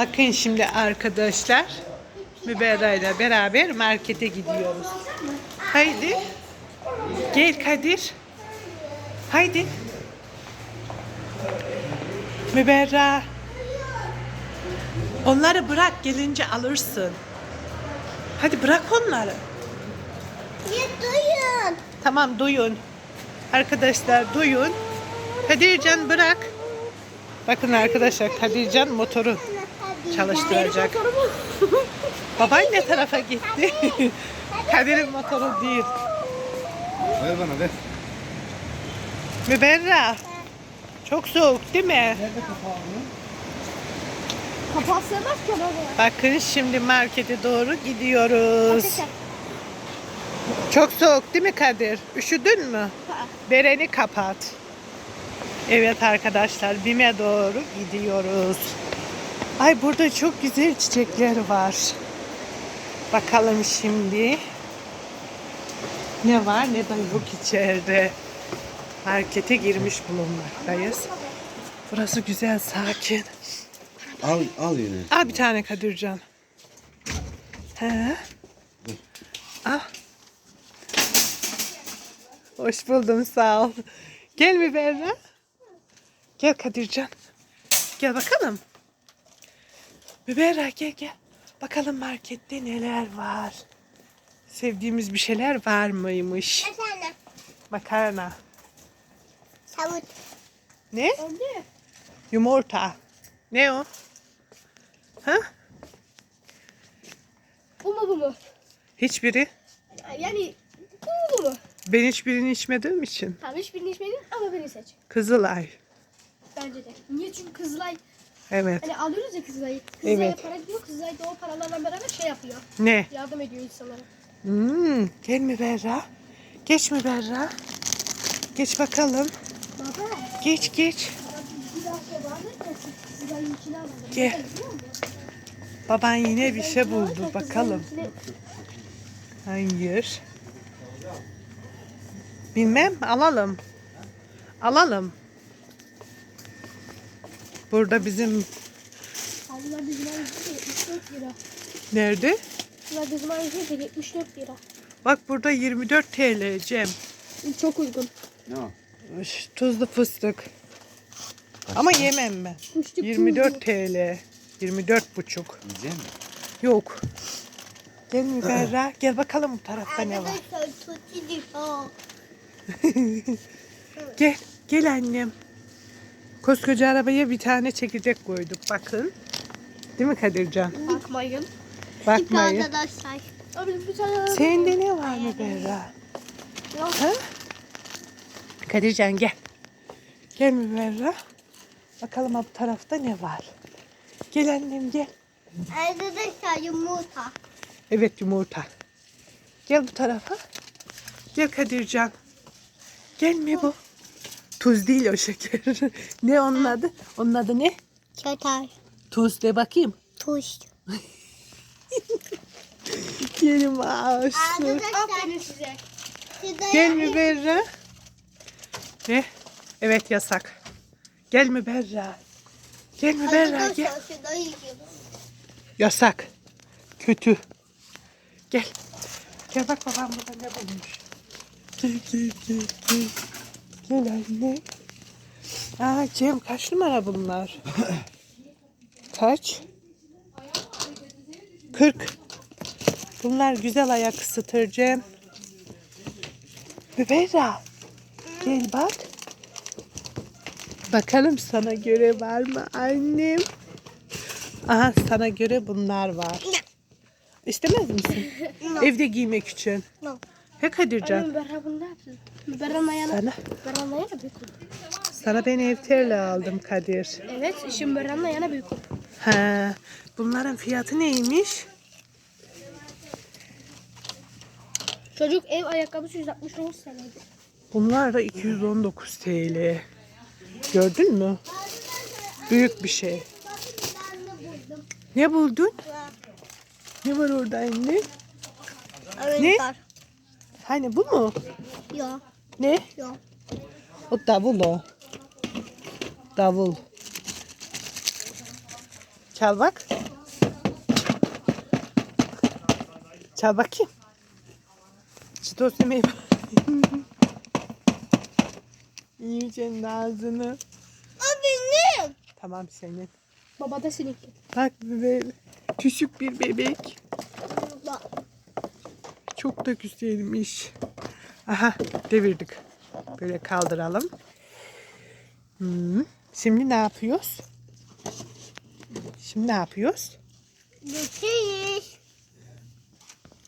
Bakın şimdi arkadaşlar. Müberra ile beraber markete gidiyoruz. Haydi. Gel Kadir. Haydi. Müberra. Onları bırak gelince alırsın. Hadi bırak onları. Ya duyun. Tamam duyun. Arkadaşlar duyun. Kadircan bırak. Bakın arkadaşlar Kadircan motoru çalıştıracak. Baban ne tarafa gitti? Kadir'in motoru değil. Ver bana ver. Müberra. Çok soğuk değil mi? Nerede kapağı bunun? Kapağı sığmaz ki. Bakın şimdi markete doğru gidiyoruz. Çok soğuk değil mi Kadir? Üşüdün mü? Bereni kapat. Evet arkadaşlar BİM'e doğru gidiyoruz. Ay burada çok güzel çiçekler var. Bakalım şimdi. Ne var ne de yok içeride. Markete girmiş bulunmaktayız. Burası güzel sakin. Al al yine. Al bir tane Kadircan. He. Al. Hoş buldum sağ ol. Gel mi Berra? Gel Kadircan. Gel bakalım. Müberra gel gel. Bakalım markette neler var. Sevdiğimiz bir şeyler var mıymış? Efendim. Makarna. Savut. Ne? Oldu. Yumurta. Ne o? Ha? Bu mu bu mu? Hiçbiri. Yani bu mu bu mu? Ben hiçbirini içmediğim için. Tamam hiçbirini içmedin ama beni seç. Kızılay. Bence de. Niye? Çünkü Kızılay Evet. hani alıyoruz ya Kızılay'ı. Kızılay'a Evet. para gidiyor. Kızılay da o paralarla beraber şey yapıyor. Ne? Yardım ediyor insanlara. Hmm, gel mi Berra? Geç mi Berra? Geç bakalım. Baba. Geç geç. Bir daha şey vardı ya. Kızılay'ın içine alalım. Gel. Baban yine bir şey buldu. Bakalım. Hayır. Bilmem. Alalım. Alalım. Burada bizim Bunlar bizim ayımızda 74 lira. nerede? Bunlar bizim ayımızda 74 lira. Bak burada 24 TL Cem. Çok uygun. Ne o? Üş, Tuzlu fıstık. Ama yemem ben. Kuşluk 24 TL. 24 buçuk. Yiyecek misin? Yok. Gel mi Berra? Gel bakalım bu tarafta ne var. Gel. Gel annem. Koskoca arabaya bir tane çekirdek koyduk. Bakın. Değil mi Kadircan? Bakmayın. Bakmayın. Arkadaşlar. Abi bir tane Sende ne var mı Berra? Yok. Ha? Kadircan gel. Gel mi Berra? Bakalım bu tarafta ne var? Gel annem gel. Arkadaşlar yumurta. Evet yumurta. Gel bu tarafa. Gel Kadircan. Gelme bu. Tuz değil o şeker. ne onun adı? Onun adı ne? Çatal. Tuz de bakayım. Tuş. Yerim ağaçlı. Aferin size. Gel mi Berra? Ne? Evet yasak. Gel mi Berra? Gel mi Berra gel. Yasak. Kötü. Gel. Gel bak babam burada ne bulmuş. Gel gel gel gel. Anne. Aa Cem kaç numara bunlar? kaç? 40. Bunlar güzel ayak ısıtır Cem. Müberra. Gel bak. Bakalım sana göre var mı annem? Aha sana göre bunlar var. İstemez misin? Evde giymek için. He Kadircan. Bunu ne yapsın? Müberra'nın ayağına. Sana, Müberra'nın ayağına büyük olur. sana ben evterle aldım Kadir. Evet, işin Müberra'nın ayağına büyük olur. Ha, bunların fiyatı neymiş? Çocuk ev ayakkabısı 169 TL'ydi. Bunlar da 219 TL. Gördün mü? Büyük bir şey. Ne buldun? Ne var orada anne? Ne? Hani bu mu? Yok, Ne? yok. O davul o. Davul. Çal bak. Çal bakayım. Çitos yemeği. Yiyeceksin ağzını. O benim. Tamam senin. Baba da seninki. Bak bebe. Küçük bir bebek. Çok da güzelmiş. Aha devirdik. Böyle kaldıralım. Hmm. Şimdi ne yapıyoruz? Şimdi ne yapıyoruz? Geçiş.